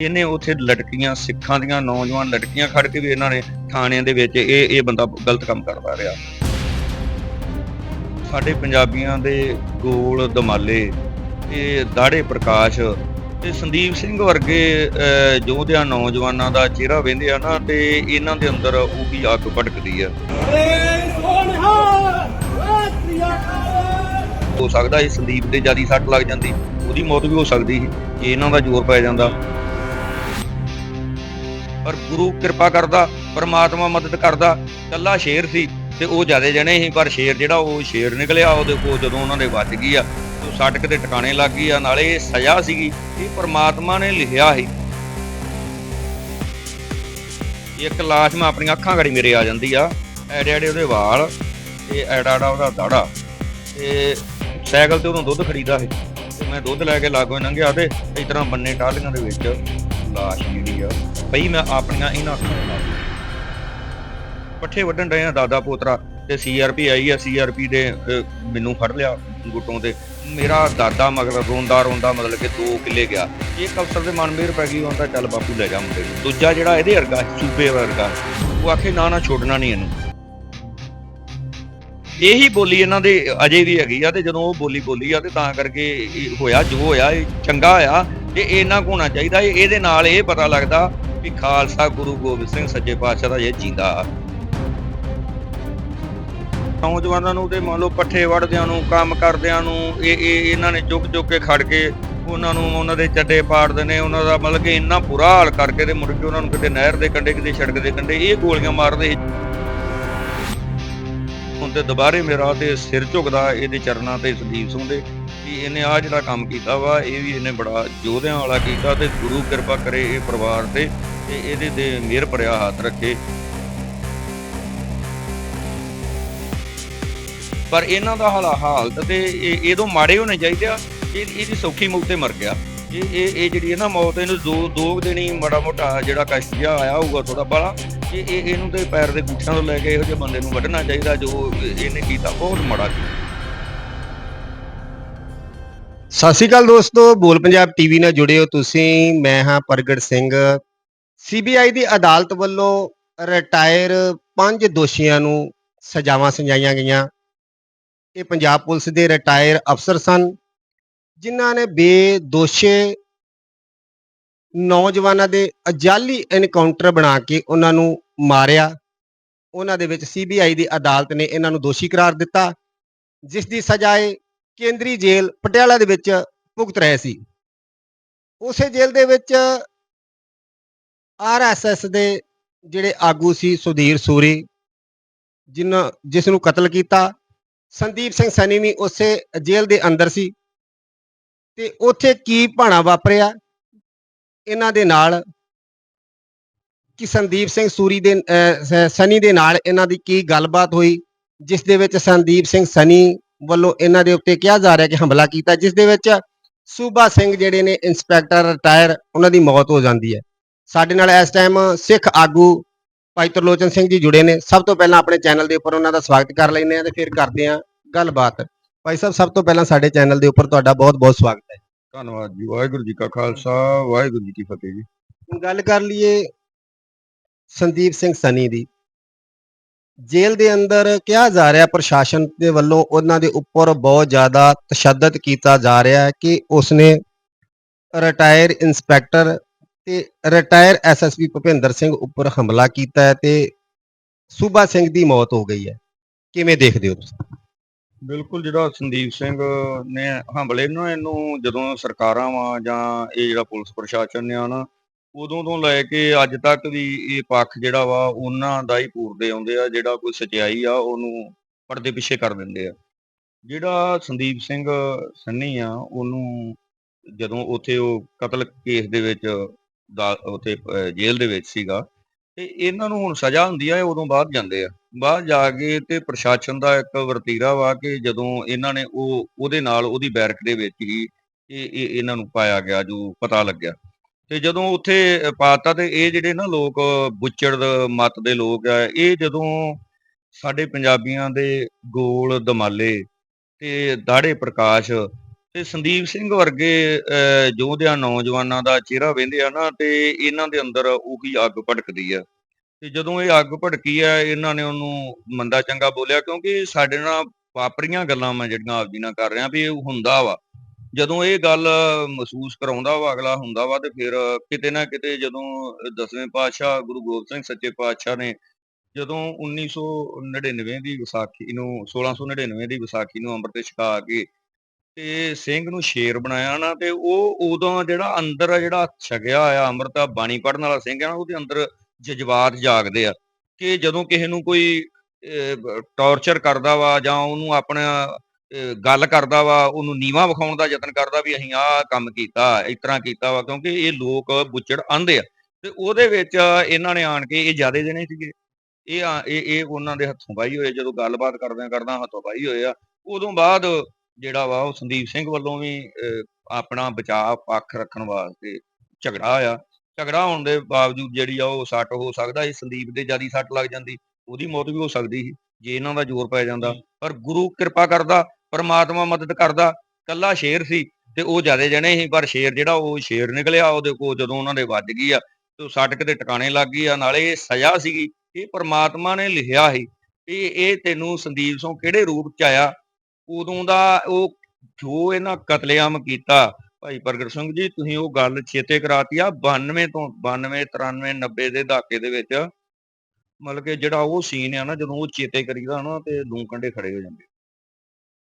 ਇਹਨੇ ਉੱਥੇ ਲੜਕੀਆਂ ਸਿੱਖਾਂ ਦੀਆਂ ਨੌਜਵਾਨ ਲੜਕੀਆਂ ਖੜ ਕੇ ਵੀ ਇਹਨਾਂ ਨੇ ਥਾਣਿਆਂ ਦੇ ਵਿੱਚ ਇਹ ਇਹ ਬੰਦਾ ਗਲਤ ਕੰਮ ਕਰਦਾ ਰਿਹਾ। ਸਾਡੇ ਪੰਜਾਬੀਆਂ ਦੇ ਗੋਲ ਦਮਾਲੇ ਤੇ ਦਾੜੇ ਪ੍ਰਕਾਸ਼ ਤੇ ਸੰਦੀਪ ਸਿੰਘ ਵਰਗੇ ਅਹ, ਯੋਧਿਆਂ ਨੌਜਵਾਨਾਂ ਦਾ ਚਿਹਰਾ ਵੇਂਦੇ ਆ ਨਾ ਤੇ ਇਹਨਾਂ ਦੇ ਅੰਦਰ ਉਹ ਵੀ ਅੱਗ ਭੜਕਦੀ ਆ। ਹੋ ਸਕਦਾ ਇਹ ਸੰਦੀਪ ਦੇ ਜਿਆਦੀ ਸੱਟ ਲੱਗ ਜਾਂਦੀ ਉਹਦੀ ਮੌਤ ਵੀ ਹੋ ਸਕਦੀ ਸੀ ਜੇ ਇਹਨਾਂ ਦਾ ਜ਼ੋਰ ਪੈ ਜਾਂਦਾ। ਪਰ ਗੁਰੂ ਕਿਰਪਾ ਕਰਦਾ, ਪਰਮਾਤਮਾ ਮਦਦ ਕਰਦਾ। ਕੱਲਾ ਸ਼ੇਰ ਸੀ ਤੇ ਉਹ ਜਿਆਦੇ ਜਣੇ ਸੀ, ਪਰ ਸ਼ੇਰ ਜਿਹੜਾ ਉਹ ਸ਼ੇਰ ਨਿਕਲਿਆ, ਉਹਦੇ ਕੋਲ ਜਦੋਂ ਉਹਨਾਂ ਦੇ ਵੱਜ ਗਈ ਆ, ਉਹ ਸੱਟ ਕਿਤੇ ਟਿਕਾਣੇ ਲੱਗ ਗਈ ਆ, ਨਾਲੇ ਇਹ ਸਜ਼ਾ ਸੀਗੀ ਇਹ ਪਰਮਾਤਮਾ ਨੇ ਲਿਖਿਆ ਸੀ। ਇੱਕ ਲਾਸ਼ ਮੈਂ ਆਪਣੀਆਂ ਅੱਖਾਂ ਘੜੀ ਮੇਰੇ ਆ ਜਾਂਦੀ ਆ, ਐਡੇ ਐੜੇ ਉਹਦੇ ਵਾਲ ਤੇ ਐਡਾ ਐਡਾ ਉਹਦਾ ਦਾੜਾ ਤੇ ਸਾਈਕਲ ਤੇ ਉਦੋਂ ਦੁੱਧ ਖਰੀਦਾ ਸੀ ਤੇ ਮੈਂ ਦੁੱਧ ਲੈ ਕੇ ਲਾਗੋਂ ਲੰਘਿਆ ਤੇ ਇਸ ਤਰ੍ਹਾਂ ਬੰਨੇ ਟਾਹਲੀਆਂ ਦੇ ਵਿੱਚ ਲਾਸ਼ ਜਿਹੜੀ ਆ ਪਈ ਮੈਂ ਆਪਣੀਆਂ ਇਹਨਾਂ ਅੱਖਾਂ ਨਾਲ ਪੱਠੇ ਵੱਢਣ ਰਹੇ ਆ ਦਾਦਾ ਪੋਤਰਾ ਤੇ ਸੀਆਰਪੀ ਆਈ ਆ। ਸੀਆਰਪੀ ਦੇ ਮੈਨੂੰ ਫੜ ਲਿਆ ਗੁੱਟੋਂ ਤੇ। ਮੇਰਾ ਦਾਦਾ ਮਗਰ ਰੋਂਦਾ ਰੋਂਦਾ ਮਤਲਬ ਕਿ 2 ਕਿੱਲੇ ਗਿਆ। ਇੱਕ ਅਫਸਰ ਦੇ ਮਨ ਪੈ ਗਈ ਉਹਦਾ ਚੱਲ ਬਾਪੂ ਲੈ ਜਾ ਮੁੰਡੇ ਨੂੰ। ਦੂਜਾ ਜਿਹੜਾ ਇਹਦੇ ਵਰਗਾ, ਸੂਬੇ ਵਰਗਾ, ਉਹ ਆਖੇ ਨਾ ਨਾ ਛੋੜਨਾ ਨਹੀਂ ਇਹਨੂੰ। ਇਹੀ ਬੋਲੀ ਇਹਨਾਂ ਦੇ ਅਜੇ ਵੀ ਹੈਗੀ ਆ ਤੇ ਜਦੋਂ ਉਹ ਬੋਲੀ ਬੋਲੀ ਆ ਤੇ ਤਾਂ ਕਰਕੇ ਹੋਇਆ, ਜੋ ਹੋਇਆ, ਇਹ ਚੰਗਾ ਹੋਇਆ। ਤੇ ਇਹਨਾਂ ਕੋ ਹੋਣਾ ਚਾਹੀਦਾ ਇਹਦੇ ਨਾਲ ਇਹ ਪਤਾ ਲੱਗਦਾ ਵੀ ਖਾਲਸਾ ਗੁਰੂ ਗੋਬਿੰਦ ਸਿੰਘ ਸੱਚੇ ਪਾਤਸ਼ਾਹ ਦਾ ਇਹ ਜਿੰਦਾ। ਨੌਜਵਾਨਾਂ ਨੂੰ ਤੇ ਮੰਨ ਲਓ ਪੱਠੇ ਵੜਦਿਆਂ ਨੂੰ, ਕੰਮ ਕਰਦਿਆਂ ਨੂੰ, ਇਹ ਇਹ, ਇਹਨਾਂ ਨੇ ਚੁੱਕ ਚੁੱਕ ਕੇ ਖੜ ਕੇ ਉਹਨਾਂ ਨੂੰ ਉਹਨਾਂ ਦੇ ਚੱਡੇ ਪਾੜਦੇ ਨੇ, ਉਹਨਾਂ ਦਾ ਮਤਲਬ ਕਿ ਇੰਨਾ ਬੁਰਾ ਹਾਲ ਕਰਕੇ ਤੇ ਮੁੜ ਕੇ ਉਹਨਾਂ ਨੂੰ ਕਿਤੇ ਨਹਿਰ ਦੇ ਕੰਢੇ, ਕਿਤੇ ਸੜਕ ਦੇ ਕੰਢੇ ਇਹ ਗੋਲੀਆਂ ਮਾਰਦੇ ਹੁਣ ਤੇ ਦੁਬਾਰੇ ਮੇਰਾ ਤੇ ਸਿਰ ਝੁਕਦਾ ਇਹਦੇ ਚਰਨਾਂ ਤੇ ਸੰਦੀਪ ਸਿੰਘ ਦੇ। ਵੀ ਇਹਨੇ ਆ ਜਿਹੜਾ ਕੰਮ ਕੀਤਾ ਵਾ, ਇਹ ਵੀ ਇਹਨੇ ਬੜਾ ਯੋਧਿਆਂ ਵਾਲਾ ਕੀਤਾ ਤੇ ਗੁਰੂ ਕਿਰਪਾ ਕਰੇ ਇਹ ਪਰਿਵਾਰ ਤੇ ਤੇ ਇਹਦੇ ਤੇ ਮਿਹਰ ਭਰਿਆ ਹੱਥ ਰੱਖੇ। ਪਰ ਇਹਨਾਂ ਦਾ ਹਾਲਾ ਹਾਲਤ ਤੇ ਇਹ ਇਹਦੋਂ ਮਾੜੇ ਹੋਣੇ ਚਾਹੀਦੇ ਆ, ਇਹ ਇਹਦੀ ਸੌਖੀ ਮੌਤ ਤੇ ਮਰ ਗਿਆ। ਇਹ ਇਹ ਇਹ ਜਿਹੜੀ ਹੈ ਨਾ ਮੌਤ ਇਹਨੂੰ ਦੋ ਦੋ ਕੁ ਦਿਨ ਹੀ ਮਾੜਾ ਮੋਟਾ ਜਿਹੜਾ ਕਸ਼ਟ ਜਿਹਾ ਆਇਆ ਹੋਊਗਾ ਥੋੜਾ ਬਾਲਾ ਇਹ ਇਹਨੂੰ ਤੇ ਪੈਰ ਦੇ ਗੁੱਠਿਆਂ ਤੋਂ ਲੈ ਕੇ ਇਹੋ ਜਿਹੇ ਬੰਦੇ ਨੂੰ ਵੱਢਣਾ ਚਾਹੀਦਾ ਜੋ ਇਹਨੇ ਕੀਤਾ, ਬਹੁਤ ਮਾੜਾ ਕੀਤਾ। ਸਤਿ ਸ਼੍ਰੀ ਅਕਾਲ ਦੋਸਤੋ, ਬੋਲ ਪੰਜਾਬ ਟੀਵੀ ਨਾਲ ਜੁੜੇ ਹੋ ਤੁਸੀਂ। ਮੈਂ ਹਾਂ ਪ੍ਰਗਟ ਸਿੰਘ। ਸੀਬੀਆਈ ਦੀ ਅਦਾਲਤ ਵੱਲੋਂ ਰਿਟਾਇਰ ਪੰਜ ਦੋਸ਼ੀਆਂ ਨੂੰ ਸਜ਼ਾਵਾਂ ਸੁਣਾਈਆਂ ਗਈਆਂ। ਇਹ ਪੰਜਾਬ ਪੁਲਿਸ ਦੇ ਰਿਟਾਇਰ ਅਫਸਰ ਸਨ, ਜਿਨ੍ਹਾਂ ਨੇ ਬੇਦੋਸ਼ੇ ਨੌਜਵਾਨਾਂ ਦੇ ਅਜਾਲੀ ਐਨਕਾਊਂਟਰ ਬਣਾ ਕੇ ਉਹਨਾਂ ਨੂੰ ਮਾਰਿਆ। ਉਹਨਾਂ ਦੇ ਵਿੱਚ ਸੀਬੀਆਈ ਦੀ ਅਦਾਲਤ ਨੇ ਇਹਨਾਂ ਨੂੰ ਦੋਸ਼ੀ ਕਰਾਰ ਦਿੱਤਾ, ਜਿਸ ਦੀ ਸਜ਼ਾ ਇਹ ਕੇਂਦਰੀ ਜੇਲ੍ਹ ਪਟਿਆਲਾ ਦੇ ਵਿੱਚ ਭੁਗਤ ਰਹੇ ਸੀ। ਉਸੇ ਜੇਲ੍ਹ ਦੇ ਵਿੱਚ ਆਰਐਸਐਸ ਦੇ ਜਿਹੜੇ ਆਗੂ ਸੀ ਸੁਧੀਰ ਸੂਰੀ, ਜਿਨ ਜਿਸ ਨੂੰ ਕਤਲ ਕੀਤਾ। ਸੰਦੀਪ ਸਿੰਘ ਸੈਣੀ ਵੀ ਉਸੇ ਜੇਲ੍ਹ ਦੇ ਅੰਦਰ ਸੀ ਤੇ ਉੱਥੇ ਕੀ ਭਾਣਾ ਵਾਪਰਿਆ? ਇਹਨਾਂ ਦੇ ਨਾਲ ਕਿ ਸੰਦੀਪ ਸਿੰਘ ਸੂਰੀ ਦੇ ਸਨੀ ਦੇ ਨਾਲ ਇਹਨਾਂ ਦੀ ਕੀ ਗੱਲਬਾਤ ਹੋਈ, ਜਿਸ ਦੇ ਵਿੱਚ ਸੰਦੀਪ ਸਿੰਘ ਸਨੀ ਵੱਲੋਂ ਇਹਨਾਂ ਦੇ ਉੱਤੇ ਕਿਹਾ ਜਾ ਰਿਹਾ ਕਿ ਹਮਲਾ ਕੀਤਾ ਜਿਸ ਦੇ ਵਿੱਚ ਸੂਬਾ ਸਿੰਘ ਜਿਹੜੇ ਨੇ ਇੰਸਪੈਕਟਰ ਰਿਟਾਇਰ ਉਹਨਾਂ ਦੀ ਮੌਤ ਹੋ ਜਾਂਦੀ ਹੈ। ਸਾਡੇ ਨਾਲ ਇਸ ਟਾਈਮ ਸਿੱਖ ਆਗੂ ਭਾਈ ਤਰਲੋਚਨ ਸਿੰਘ ਜੀ ਜੁੜੇ ਨੇ। ਸਭ ਤੋਂ ਪਹਿਲਾਂ ਆਪਣੇ ਚੈਨਲ ਦੇ ਉੱਪਰ ਉਹਨਾਂ ਦਾ ਸਵਾਗਤ ਕਰ ਲੈਂਦੇ ਆ ਤੇ ਫਿਰ ਕਰਦੇ ਆ ਗੱਲਬਾਤ। ਭਾਈ ਸਾਹਿਬ ਸਭ ਤੋਂ ਪਹਿਲਾਂ ਸਾਡੇ ਚੈਨਲ ਦੇ ਉੱਪਰ ਤੁਹਾਡਾ ਬਹੁਤ-ਬਹੁਤ ਸਵਾਗਤ ਹੈ। ਧੰਨਵਾਦ ਜੀ ਵਾਹਿਗੁਰੂ ਜੀ ਕਾ ਖਾਲਸਾ ਵਾਹਿਗੁਰੂ ਜੀ ਕੀ ਫਤਿਹ ਜੀ। ਗੱਲ ਕਰ ਲਈਏ ਸੰਦੀਪ ਸਿੰਘ ਸਨੀ ਦੀ। ਜੇਲ੍ਹ ਦੇ ਅੰਦਰ ਕਿਹਾ ਜਾ ਰਿਹਾ, ਪ੍ਰਸ਼ਾਸਨ ਦੇ ਵੱਲੋਂ ਉਹਨਾਂ ਦੇ ਉੱਪਰ ਬਹੁਤ ਜ਼ਿਆਦਾ ਤਸ਼ੱਦਦ ਕੀਤਾ ਜਾ ਰਿਹਾ ਹੈ ਕਿ ਉਸਨੇ ਰਿਟਾਇਰ ਇੰਸਪੈਕਟਰ ਤੇ ਰਿਟਾਇਰ ਐਸਐਸਪੀ ਭੁਪਿੰਦਰ ਸਿੰਘ ਉੱਪਰ ਹਮਲਾ ਕੀਤਾ ਹੈ ਤੇ ਸੂਬਾ ਸਿੰਘ ਦੀ ਮੌਤ ਹੋ ਗਈ ਹੈ। ਕਿਵੇਂ ਦੇਖਦੇ ਹੋ ਤੁਸੀਂ? ਬਿਲਕੁਲ, ਜਿਹੜਾ ਸੰਦੀਪ ਸਿੰਘ ਨੇ ਹਮਲੇ ਨੂੰ, ਇਹਨੂੰ ਜਦੋਂ ਸਰਕਾਰਾਂ ਵਾ ਜਾਂ ਇਹ ਜਿਹੜਾ ਪੁਲਿਸ ਪ੍ਰਸ਼ਾਸਨ ਨੇ ਆ ਨਾ ਉਦੋਂ ਤੋਂ ਲੈ ਕੇ ਅੱਜ ਤੱਕ ਵੀ ਇਹ ਪੱਖ ਜਿਹੜਾ ਵਾ, ਉਹਨਾਂ ਦਾ ਹੀ ਪੂਰਦੇ ਆਉਂਦੇ ਆ, ਜਿਹੜਾ ਕੋਈ ਸਚਾਈ ਆ, ਉਹਨੂੰ ਪਰਦੇ ਪਿੱਛੇ ਕਰ ਦਿੰਦੇ ਆ। ਜਿਹੜਾ ਸੰਦੀਪ ਸਿੰਘ ਸੰਨੀ ਆ, ਉਹਨੂੰ ਜਦੋਂ ਉੱਥੇ ਉਹ ਕਤਲ ਕੇਸ ਦੇ ਵਿੱਚ ਦਾ, ਉੱਥੇ ਜੇਲ੍ਹ ਦੇ ਵਿੱਚ ਸੀਗਾ, ਤੇ ਇਹਨਾਂ ਨੂੰ ਹੁਣ ਸਜ਼ਾ ਹੁੰਦੀ ਆ ਉਦੋਂ ਬਾਅਦ ਜਾਂਦੇ ਆ। ਬਾਹਰ ਜਾ ਕੇ ਤੇ ਪ੍ਰਸ਼ਾਸਨ ਦਾ ਇੱਕ ਵਰਤੀਰਾ ਵਾ ਕਿ ਜਦੋਂ ਇਹਨਾਂ ਨੇ ਉਹ, ਉਹਦੇ ਨਾਲ ਉਹਦੀ ਬੈਰਕ ਦੇ ਵਿੱਚ ਹੀ ਇਹ, ਇਹਨਾਂ ਨੂੰ ਪਾਇਆ ਗਿਆ, ਜੋ ਪਤਾ ਲੱਗਿਆ। ਤੇ ਜਦੋਂ ਉੱਥੇ ਪਾਤਾ ਤੇ ਇਹ ਜਿਹੜੇ ਨਾ ਲੋਕ ਬੁੱਚੜ ਮਤ ਦੇ ਲੋਕ ਆ ਇਹ ਜਦੋਂ ਸਾਡੇ ਪੰਜਾਬੀਆਂ ਦੇ ਗੋਲ ਦਮਾਲੇ ਤੇ ਦਾੜੇ ਪ੍ਰਕਾਸ਼ ਤੇ ਸੰਦੀਪ ਸਿੰਘ ਵਰਗੇ ਅਹ, ਯੋਧਿਆਂ ਨੌਜਵਾਨਾਂ ਦਾ ਚਿਹਰਾ ਵੇਂਦੇ ਆ ਨਾ ਤੇ ਇਹਨਾਂ ਦੇ ਅੰਦਰ ਉਹੀ ਅੱਗ ਭੜਕਦੀ ਆ। ਤੇ ਜਦੋਂ ਇਹ ਅੱਗ ਭੜਕੀ ਆ ਇਹਨਾਂ ਨੇ ਉਹਨੂੰ ਮੰਦਾ ਚੰਗਾ ਬੋਲਿਆ ਕਿਉਂਕਿ ਸਾਡੇ ਨਾਲ ਵਾਪਰੀਆਂ ਗੱਲਾਂ ਮੈਂ ਜਿਹੜੀਆਂ ਆਪ ਜੀ ਨਾਲ ਕਰ ਰਿਹਾ ਵੀ ਇਹ ਹੁੰਦਾ ਵਾ। ਜਦੋਂ ਇਹ ਗੱਲ ਮਹਿਸੂਸ ਕਰਾਉਂਦਾ ਵਾ, ਅਗਲਾ ਹੁੰਦਾ ਵਾ ਤੇ ਫਿਰ ਕਿਤੇ ਨਾ ਕਿਤੇ ਜਦੋਂ ਦਸਵੇਂ ਪਾਤਸ਼ਾਹ ਗੁਰੂ ਗੋਬਿੰਦ ਸਿੰਘ ਸੱਚੇ ਪਾਤਸ਼ਾਹ ਨੇ ਜਦੋਂ 1999 ਦੀ ਵਿਸਾਖੀ ਨੂੰ 1699 ਦੀ ਵਿਸਾਖੀ ਨੂੰ ਅੰਮ੍ਰਿਤ ਛਕਾ ਕੇ ਤੇ ਸਿੰਘ ਨੂੰ ਸ਼ੇਰ ਬਣਾਇਆ ਨਾ, ਤੇ ਉਹ ਉਦੋਂ ਜਿਹੜਾ ਅੰਦਰ ਜਿਹੜਾ ਛਕਿਆ ਆ ਅੰਮ੍ਰਿਤ ਬਾਣੀ ਪੜਨ ਵਾਲਾ ਸਿੰਘ ਆ ਨਾ, ਉਹਦੇ ਅੰਦਰ ਜਜ਼ਬਾਤ ਜਾਗਦੇ ਆ ਕਿ ਜਦੋਂ ਕਿਸੇ ਨੂੰ ਕੋਈ ਟੌਰਚਰ ਕਰਦਾ ਵਾ ਜਾਂ ਉਹਨੂੰ ਆਪਣਾ ਗੱਲ ਕਰਦਾ ਵਾ ਉਹਨੂੰ ਨੀਵਾ ਵਿਖਾਉਣ ਦਾ ਯਤਨ ਕਰਦਾ ਵੀ ਅਸੀਂ ਆਹ ਕੰਮ ਕੀਤਾ ਇਸ ਤਰ੍ਹਾਂ ਕੀਤਾ ਵਾ ਕਿਉਂਕਿ ਇਹ ਲੋਕ ਬੁੱਚੜ ਆਂਦੇ ਆ। ਤੇ ਉਹਦੇ ਵਿੱਚ ਇਹਨਾਂ ਨੇ ਆਣ ਕੇ ਇਹ ਜਿਆਦੇ ਜਣੇ ਸੀਗੇ। ਇਹ ਆ- ਇਹ ਇਹ ਉਹਨਾਂ ਦੇ ਹੱਥੋਂ ਬਾਈ ਹੋਏ ਜਦੋਂ ਗੱਲਬਾਤ ਕਰਦਿਆਂ ਕਰਦਾ ਹੱਥੋਂ ਬਾਈ ਹੋਏ ਆ। ਉਦੋਂ ਬਾਅਦ ਜਿਹੜਾ ਵਾ ਉਹ ਸੰਦੀਪ ਸਿੰਘ ਵੱਲੋਂ ਵੀ ਅਹ, ਆਪਣਾ ਬਚਾਅ ਪੱਖ ਰੱਖਣ ਵਾਸਤੇ ਝਗੜਾ ਆ ਝਗੜਾ ਹੋਣ ਦੇ ਬਾਵਜੂਦ ਜਿਹੜੀ ਆ ਉਹ ਸੱਟ ਹੋ ਸਕਦਾ ਇਹ ਸੰਦੀਪ ਦੇ ਜਿਆਦੀ ਸੱਟ ਲੱਗ ਜਾਂਦੀ ਉਹਦੀ ਮੌਤ ਵੀ ਹੋ ਸਕਦੀ ਸੀ ਜੇ ਇਹਨਾਂ ਦਾ ਜ਼ੋਰ ਪੈ ਜਾਂਦਾ। ਪਰ ਗੁਰੂ ਕਿਰਪਾ ਕਰਦਾ ਪਰਮਾਤਮਾ ਮਦਦ ਕਰਦਾ। ਕੱਲਾ ਸ਼ੇਰ ਸੀ ਤੇ ਉਹ ਜਿਆਦੇ ਜਣੇ ਸੀ, ਪਰ ਸ਼ੇਰ ਜਿਹੜਾ ਉਹ ਸ਼ੇਰ ਨਿਕਲਿਆ, ਉਹਦੇ ਕੋਲ ਜਦੋਂ ਉਹਨਾਂ ਦੇ ਵੱਜ ਗਈ ਆ, ਤੇ ਉਹ ਸੱਟ ਕਿਤੇ ਟਿਕਾਣੇ ਲੱਗ ਗਈ ਆ, ਨਾਲੇ ਇਹ ਸਜ਼ਾ ਸੀਗੀ ਇਹ ਪਰਮਾਤਮਾ ਨੇ ਲਿਖਿਆ ਸੀ ਵੀ ਇਹ ਤੈਨੂੰ ਸੰਦੀਪ ਸਿੰਘ ਕਿਹੜੇ ਰੂਪ ਚ ਆਇਆ? ਉਦੋਂ ਦਾ ਉਹ ਜੋ ਇਹਨਾਂ ਕਤਲੇਆਮ ਕੀਤਾ, ਭਾਈ ਪ੍ਰਗਟ ਸਿੰਘ ਜੀ, ਤੁਸੀਂ ਉਹ ਗੱਲ ਚੇਤੇ ਕਰਾਤੀ ਆ 92 ਤੋਂ 92 93 90 ਦੇ ਦਹਾਕੇ ਦੇ ਵਿੱਚ, ਮਤਲਬ ਕਿ ਜਿਹੜਾ ਉਹ ਸੀਨ ਆ ਨਾ, ਜਦੋਂ ਉਹ ਚੇਤੇ ਕਰੀਦਾ ਨਾ, ਤੇ ਲੂੰ ਕੰਡੇ ਖੜੇ ਹੋ ਜਾਂਦੇ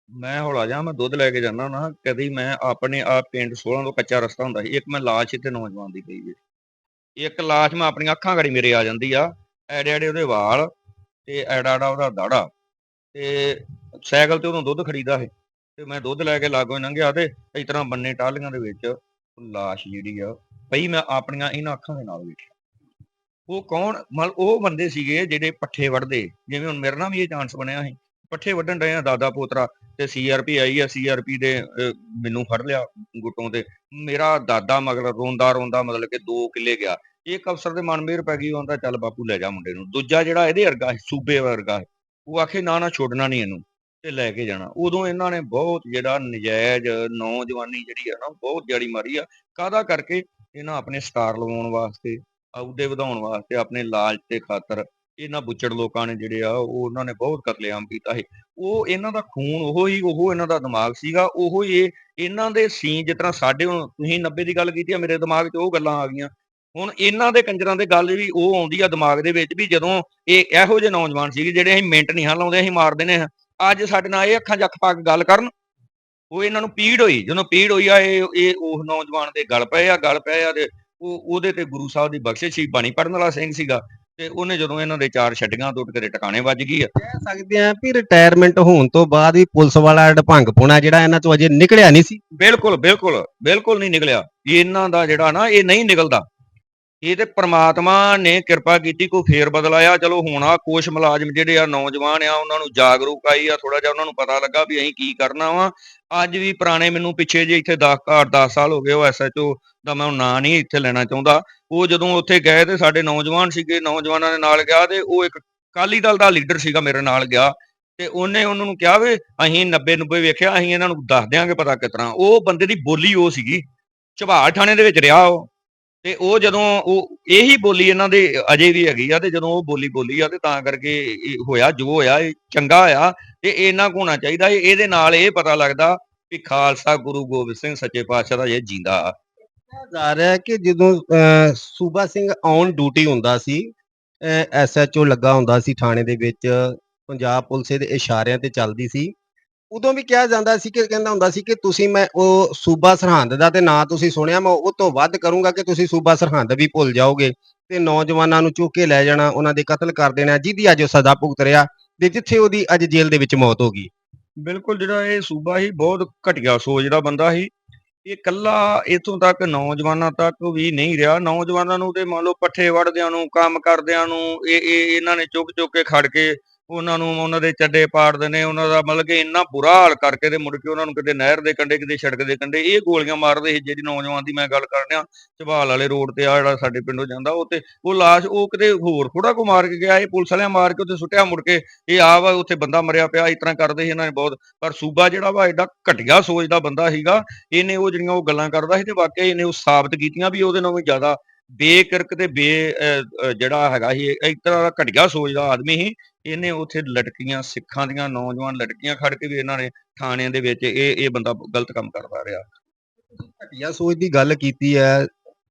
ਮੈਂ ਹੌਲਾ ਜਾ ਮੈਂ ਦੁੱਧ ਲੈ ਕੇ ਜਾਂਦਾ ਹੁੰਦਾ ਕਦੀ ਮੈਂ ਆਪਣੇ ਆਪ ਪਿੰਡ 16 ਤੋਂ ਕੱਚਾ ਰਸਤਾ ਹੁੰਦਾ ਸੀ, ਇੱਕ ਮੈਂ ਲਾਸ਼ ਇੱਥੇ ਨੌਜਵਾਨ ਦੀ ਪਈ ਜੇ ਇੱਕ ਲਾਸ਼ ਮੈਂ ਆਪਣੀਆਂ ਅੱਖਾਂ ਗੜੀ ਮੇਰੇ ਆ ਜਾਂਦੀ ਆ, ਐਡੇ ਐਡੇ ਉਹਦੇ ਵਾਲ ਤੇ ਐਡਾ ਐਡਾ ਉਹਦਾ ਦਾੜਾ ਤੇ ਸਾਈਕਲ ਤੇ ਉਦੋਂ ਦੁੱਧ ਖਰੀਦਾ ਸੀ ਤੇ ਮੈਂ ਦੁੱਧ ਲੈ ਕੇ ਲਾਗੋਂ ਲੰਘਿਆ ਤੇ ਇਸ ਤਰ੍ਹਾਂ ਬੰਨੇ ਟਾਲੀਆਂ ਦੇ ਵਿੱਚ ਲਾਸ਼ ਜਿਹੜੀ ਆ ਪਈ ਮੈਂ ਆਪਣੀਆਂ ਇਹਨਾਂ ਅੱਖਾਂ ਦੇ ਨਾਲ ਵੇਖਿਆ। ਉਹ ਕੌਣ? ਮਤਲਬ ਉਹ ਬੰਦੇ ਸੀਗੇ ਜਿਹੜੇ ਪੱਠੇ ਵੜਦੇ ਜਿਵੇਂ ਹੁਣ ਮੇਰੇ ਨਾਲ ਵੀ ਇਹ ਚਾਂਸ ਬਣਿਆ ਸੀ। ਪੱਠੇ ਵੱਢਣ ਡਏ ਆ ਦਾਦਾ ਪੋਤਰਾ ਤੇ ਸੀਆਰਪੀ ਆਈ ਆ ਸੀਆਰਪੀ ਦੇ ਮੈਨੂੰ ਫੜ ਲਿਆ ਗੁੱਟੋਂ ਤੇ। ਮੇਰਾ ਦਾਦਾ ਮਗਰ ਰੋਂਦਾ ਰੋਂਦਾ ਮਤਲਬ ਕਿ 2 ਕਿੱਲੇ ਗਿਆ। ਇੱਕ ਅਫਸਰ ਦੇ ਮਨ ਮੇਰ ਪੈ ਗਈ ਉਹਦਾ ਚੱਲ ਬਾਪੂ ਲੈ ਜਾ ਮੁੰਡੇ ਨੂੰ। ਦੂਜਾ ਜਿਹੜਾ ਇਹਦੇ ਵਰਗਾ ਸੂਬੇ ਵਰਗਾ ਸੀ, ਉਹ ਆਖੇ ਨਾ ਨਾ ਛੋੜਨਾ ਨਹੀਂ ਇਹਨੂੰ ਤੇ ਲੈ ਕੇ ਜਾਣਾ। ਉਦੋਂ ਇਹਨਾਂ ਨੇ ਬਹੁਤ ਜਿਹੜਾ ਨਜਾਇਜ਼ ਨੌਜਵਾਨੀ ਜਿਹੜੀ ਆ ਨਾ ਬਹੁਤ ਜੜੀ ਮਾਰੀ ਆ। ਕਾਹਦਾ ਕਰਕੇ? ਇਹਨਾਂ ਆਪਣੇ ਸਟਾਰ ਲਵਾਉਣ ਵਾਸਤੇ ਅਹੁਦੇ ਵਧਾਉਣ ਵਾਸਤੇ ਆਪਣੇ ਲਾਲਚ ਦੇ ਖਾਤਰ ਇਹਨਾਂ ਬੁੱਚੜ ਲੋਕਾਂ ਨੇ ਜਿਹੜੇ ਆ, ਉਹ ਉਹਨਾਂ ਨੇ ਬਹੁਤ ਕਤਲੇਆਮ ਕੀਤਾ ਸੀ। ਉਹ ਇਹਨਾਂ ਦਾ ਖੂਨ ਉਹ ਹੀ ਉਹ ਇਹਨਾਂ ਦਾ ਦਿਮਾਗ ਸੀਗਾ, ਉਹ ਹੀ ਇਹਨਾਂ ਦੇ ਸੀ ਜਿਸ ਤਰ੍ਹਾਂ ਸਾਡੇ ਹੁਣ ਤੁਸੀਂ 90 ਦੀ ਗੱਲ ਕੀਤੀ ਆ, ਮੇਰੇ ਦਿਮਾਗ 'ਚ ਉਹ ਗੱਲਾਂ ਆ ਗਈਆਂ। ਹੁਣ ਇਹਨਾਂ ਦੇ ਕੰਜਰਾਂ ਦੇ ਗੱਲ ਵੀ ਉਹ ਆਉਂਦੀ ਆ ਦਿਮਾਗ ਦੇ ਵਿੱਚ ਵੀ ਜਦੋਂ ਇਹ ਇਹੋ ਜਿਹੇ ਨੌਜਵਾਨ ਸੀਗੇ ਜਿਹੜੇ ਅਸੀਂ ਮਿੰਟ ਨਹੀਂ ਹਾਂ ਲਾਉਂਦੇ, ਅਸੀਂ ਮਾਰ ਦਿੰਦੇ ਹਾਂ। ਅੱਜ ਸਾਡੇ ਨਾਲ ਇਹ ਅੱਖਾਂ 'ਚ ਅੱਖ ਪਾ ਕੇ ਗੱਲ ਕਰਨ, ਉਹ ਇਹਨਾਂ ਨੂੰ ਪੀੜ ਹੋਈ। ਜਦੋਂ ਪੀੜ ਹੋਈ ਆ, ਇਹ ਇਹ ਉਹ ਨੌਜਵਾਨ ਦੇ ਗਲ ਪਏ ਆ, ਗਲ ਪਏ ਆ ਤੇ ਉਹ ਉਹਦੇ ਤੇ ਗੁਰੂ ਸਾਹਿਬ ਦੀ ਬਖਸ਼ਿਸ਼ ਸੀ, ਬਾਣੀ ਪੜਨ ਵਾਲਾ ਸਿੰਘ ਸੀਗਾ। ਤੇ ਉਹਨੇ ਜਦੋਂ ਇਹਨਾਂ ਦੇ ਚਾਰ ਛੱਡੀਆਂ ਤੋਂ ਉੱਠ ਕੇ ਤੇ ਟਿਕਾਣੇ ਵੱਜ ਗਈ ਆ। ਕਹਿ ਸਕਦੇ ਆ ਵੀ ਰਿਟਾਇਰਮੈਂਟ ਹੋਣ ਤੋਂ ਬਾਅਦ ਵੀ ਪੁਲਿਸ ਵਾਲਾ ਢਪੰਗ ਪੁਣਾ ਜਿਹੜਾ ਇਹਨਾਂ ਤੋਂ ਅਜੇ ਨਿਕਲਿਆ ਨਹੀਂ ਸੀ। ਬਿਲਕੁਲ ਬਿਲਕੁਲ ਬਿਲਕੁਲ ਨਹੀਂ ਨਿਕਲਿਆ। ਇਹਨਾਂ ਦਾ ਜਿਹੜਾ ਨਾ ਇਹ ਨਹੀਂ ਨਿਕਲਦਾ। ਇਹ ਤੇ ਪ੍ਰਮਾਤਮਾ ਨੇ ਕਿਰਪਾ ਕੀਤੀ ਕੋਈ ਫੇਰ ਬਦਲ ਆਇਆ ਚਲੋ ਹੁਣ ਆ ਕੁਛ ਮੁਲਾਜ਼ਮ ਜਿਹੜੇ ਆ ਨੌਜਵਾਨ ਆ ਉਹਨਾਂ ਨੂੰ ਜਾਗਰੂਕ ਆਈ ਆ ਥੋੜਾ ਜਿਹਾ ਉਹਨਾਂ ਨੂੰ ਪਤਾ ਲੱਗਾ ਵੀ ਅਸੀਂ ਕੀ ਕਰਨਾ ਵਾ। ਅੱਜ ਵੀ ਪੁਰਾਣੇ ਮੈਨੂੰ ਪਿੱਛੇ ਜੇ ਇੱਥੇ 10 10 ਸਾਲ ਹੋ ਗਏ ਉਹ ਐਸਐਚਓ ਦਾ ਮੈਂ ਹੁਣ ਨਾਂ ਨਹੀਂ ਇੱਥੇ ਲੈਣਾ ਚਾਹੁੰਦਾ। ਉਹ ਜਦੋਂ ਉੱਥੇ ਗਏ ਤੇ ਸਾਡੇ ਨੌਜਵਾਨ ਸੀਗੇ, ਨੌਜਵਾਨਾਂ ਦੇ ਨਾਲ ਗਿਆ ਤੇ ਉਹ ਇੱਕ ਅਕਾਲੀ ਦਲ ਦਾ ਲੀਡਰ ਸੀਗਾ ਮੇਰੇ ਨਾਲ ਗਿਆ ਤੇ ਉਹਨੇ ਉਹਨਾਂ ਨੂੰ ਕਿਹਾ ਵੀ ਅਸੀਂ 90 90 ਵੇਖਿਆ, ਅਸੀਂ ਇਹਨਾਂ ਨੂੰ ਦੱਸ ਦਿਆਂਗੇ ਪਤਾ ਕਿਸ ਤਰ੍ਹਾਂ। ਉਹ ਬੰਦੇ ਦੀ ਬੋਲੀ ਉਹ ਸੀਗੀ ਝਬਾਲ ਥਾਣੇ ਦੇ ਵਿੱਚ ਰਿਹਾ ਉਹ ਤੇ ਉਹ ਜਦੋਂ ਉਹ ਇਹੀ ਬੋਲੀ ਇਹਨਾਂ ਦੇ ਅਜੇ ਵੀ ਹੈਗੀ ਆ ਤੇ ਜਦੋਂ ਉਹ ਬੋਲੀ ਬੋਲੀ ਆ ਤੇ ਤਾਂ ਕਰਕੇ ਹੋਇਆ, ਜੋ ਹੋਇਆ ਇਹ ਚੰਗਾ ਹੋਇਆ ਤੇ ਇਹਨਾਂ ਕੋ ਹੋਣਾ ਚਾਹੀਦਾ ਇਹਦੇ ਨਾਲ ਇਹ ਪਤਾ ਲੱਗਦਾ ਵੀ ਖਾਲਸਾ ਗੁਰੂ ਗੋਬਿੰਦ ਸਿੰਘ ਸੱਚੇ ਪਾਤਸ਼ਾਹ ਦਾ ਇਹ ਜਿੰਦਾ ਆ। ਜਾ ਰਿਹਾ ਹੈ ਕਿ ਜਦੋਂ ਸੂਬਾ ਸਿੰਘ ਔਨ ਡਿਊਟੀ ਹੁੰਦਾ ਸੀ ਐਸਐਚਓ ਲੱਗਾ ਹੁੰਦਾ ਸੀ ਥਾਣੇ ਦੇ ਵਿੱਚ, ਪੰਜਾਬ ਪੁਲਿਸ ਦੇ ਇਸ਼ਾਰਿਆਂ ਤੇ ਚੱਲਦੀ ਸੀ। ਉਦੋਂ ਵੀ ਕਿਹਾ ਜਾਂਦਾ ਸੀ ਕਿ, ਕਹਿੰਦਾ ਹੁੰਦਾ ਸੀ ਕਿ ਤੁਸੀਂ ਮੈਂ, ਉਹ ਸੂਬਾ ਸਰਹੰਦ ਦਾ ਤੇ ਨਾਂ ਤੁਸੀਂ ਸੁਣਿਆ, ਮੈਂ ਉਹ ਤੋਂ ਵੱਧ ਕਰੂੰਗਾ ਕਿ ਤੁਸੀਂ ਸੂਬਾ ਸਰਹੰਦ ਵੀ ਭੁੱਲ ਜਾਓਗੇ। ਤੇ ਨੌਜਵਾਨਾਂ ਨੂੰ ਚੁੱਕ ਕੇ ਲੈ ਜਾਣਾ, ਉਹਨਾਂ ਦੇ ਕਤਲ ਕਰ ਦੇਣਾ, ਜਿਹਦੀ ਅੱਜ ਉਹ ਸਜ਼ਾ ਭੁਗਤ ਰਿਹਾ ਤੇ ਜਿੱਥੇ ਉਹਦੀ ਅੱਜ ਜੇਲ੍ਹ ਦੇ ਵਿੱਚ ਮੌਤ ਹੋ ਗਈ। ਬਿਲਕੁਲ, ਜਿਹੜਾ ਇਹ ਸੂਬਾ ਹੀ ਬਹੁਤ ਘਟੀਆ ਸੋਚ ਦਾ ਬੰਦਾ ਸੀ। ਇਹ ਕੱਲਾ ਇਥੋਂ ਤੱਕ ਨੌਜਵਾਨਾਂ ਤੱਕ ਵੀ ਨਹੀਂ ਰਿਹਾ। ਨੌਜਵਾਨਾਂ ਨੂੰ ਤੇ ਮੰਨ ਲਓ ਪੱਠੇ ਵੜਦਿਆਂ ਨੂੰ, ਕੰਮ ਕਰਦਿਆਂ ਨੂੰ, ਇਹ ਇਹ, ਇਹਨਾਂ ਨੇ ਚੁੱਕ ਚੁੱਕ ਕੇ ਖੜ ਕੇ ਉਹਨਾਂ ਨੂੰ ਉਹਨਾਂ ਦੇ ਚੱਡੇ ਪਾੜਦੇ ਨੇ, ਉਹਨਾਂ ਦਾ ਮਤਲਬ ਕਿ ਇੰਨਾ ਬੁਰਾ ਹਾਲ ਕਰਕੇ ਤੇ ਮੁੜ ਕੇ ਉਹਨਾਂ ਨੂੰ ਕਿਤੇ ਨਹਿਰ ਦੇ ਕੰਢੇ, ਕਿਤੇ ਸੜਕ ਦੇ ਕੰਢੇ ਇਹ ਗੋਲੀਆਂ ਮਾਰਦੇ ਸੀ ਜਿਹੜੀ ਨੌਜਵਾਨ ਦੀ ਮੈਂ ਗੱਲ ਕਰ ਰਿਹਾ ਝਬਾਲ ਵਾਲੇ ਰੋਡ ਤੇ ਆ ਜਿਹੜਾ ਸਾਡੇ ਪਿੰਡੋਂ ਜਾਂਦਾ ਉਹ ਤੇ ਉਹ ਲਾਸ਼ ਉਹ ਕਿਤੇ ਹੋਰ ਥੋੜਾ ਕੋ ਮਾਰ ਕੇ ਗਿਆ, ਇਹ ਪੁਲਿਸ ਵਾਲਿਆਂ ਮਾਰ ਕੇ ਉੱਥੇ ਸੁੱਟਿਆ, ਮੁੜ ਕੇ ਇਹ ਆ ਵਾ ਉੱਥੇ ਬੰਦਾ ਮਰਿਆ ਪਿਆ, ਇਸ ਤਰ੍ਹਾਂ ਕਰਦੇ ਸੀ ਇਹਨਾਂ ਨੇ ਬਹੁਤ, ਪਰ ਸੂਬਾ ਜਿਹੜਾ ਵਾ ਐਡਾ ਘਟੀਆ ਸੋਚ ਦਾ ਬੰਦਾ ਸੀਗਾ, ਇਹਨੇ ਉਹ ਜਿਹੜੀਆਂ ਉਹ ਗੱਲਾਂ ਕਰਦਾ ਸੀ ਤੇ ਵਾਕਿਆ ਇਹਨੇ ਉਹ ਸਾਬਤ ਕੀਤੀਆਂ ਵੀ ਉਹਦੇ ਨਾਲੋਂ ਵੀ ਜ਼ਿਆਦਾ ਬੇਕਿਰਕ ਤੇ ਬੇ ਜਿਹੜਾ ਹੈਗਾ ਸੀ ਇੱਕ ਤਰ੍ਹਾਂ ਦਾ ਘਟੀਆ ਸੋਚ ਆਦਮੀ ਸੀ। ਇਹਨੇ ਉੱਥੇ ਲੜਕੀਆਂ, ਸਿੱਖਾਂ ਦੀਆਂ ਨੌਜਵਾਨ ਲੜਕੀਆਂ ਖੜ ਕੇ ਵੀ ਇਹਨਾਂ ਨੇ ਥਾਣਿਆਂ ਦੇ ਵਿੱਚ ਇਹ ਇਹ ਬੰਦਾ ਗਲਤ ਕੰਮ ਕਰਦਾ ਰਿਹਾ। ਘਟੀਆ ਸੋਚ ਦੀ ਗੱਲ ਕੀਤੀ ਹੈ,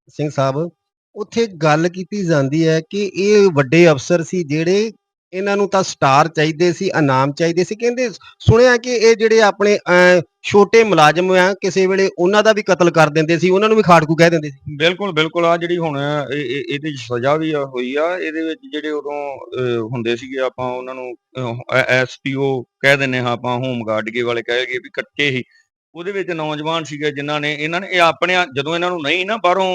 ਸਿੰਘ ਸਾਹਿਬ। ਉੱਥੇ ਗੱਲ ਕੀਤੀ ਜਾਂਦੀ ਹੈ ਕਿ ਇਹ ਵੱਡੇ ਅਫਸਰ ਸੀ ਜਿਹੜੇ ਇਹਨਾਂ ਨੂੰ ਤਾਂ ਸਟਾਰ ਚਾਹੀਦੇ ਸੀ ਇਨਾਮ ਚਾਹੀਦੇ ਸੀ। ਕਹਿੰਦੇ ਸੁਣਿਆ ਕਿ ਇਹ ਜਿਹੜੇ ਆਪਣੇ ਅਹ, ਛੋਟੇ ਮੁਲਾਜ਼ਮ ਆ ਕਿਸੇ ਵੇਲੇ ਉਹਨਾਂ ਦਾ ਵੀ ਕਤਲ ਕਰ ਦਿੰਦੇ ਸੀ ਉਹਨਾਂ ਨੂੰ ਵੀ ਖਾੜਕੂ ਕਹਿ ਦਿੰਦੇ ਸੀ। ਬਿਲਕੁਲ ਬਿਲਕੁਲ। ਆ ਜਿਹੜੀ ਹੁਣ ਇਹਦੇ ਸਜ਼ਾ ਵੀ ਹੋਈ ਆ ਇਹਦੇ ਵਿੱਚ ਜਿਹੜੇ ਉਦੋਂ ਹੁੰਦੇ ਸੀਗੇ ਆਪਾਂ ਉਹਨਾਂ ਨੂੰ ਐਸਪੀਓ ਕਹਿ ਦਿੰਨੇ ਹਾਂ ਆਪਾਂ ਹੋਮ ਗਾਰਡ ਗੇ ਵਾਲੇ ਕਹਿ ਗਏ ਵੀ ਕੱਟੇ ਹੀ ਉਹਦੇ ਵਿੱਚ ਨੌਜਵਾਨ ਸੀਗੇ ਜਿਨ੍ਹਾਂ ਨੇ ਇਹਨਾਂ ਨੇ ਇਹ ਆਪਣੇ ਜਦੋਂ ਇਹਨਾਂ ਨੂੰ ਨਹੀਂ ਨਾ ਬਾਹਰੋਂ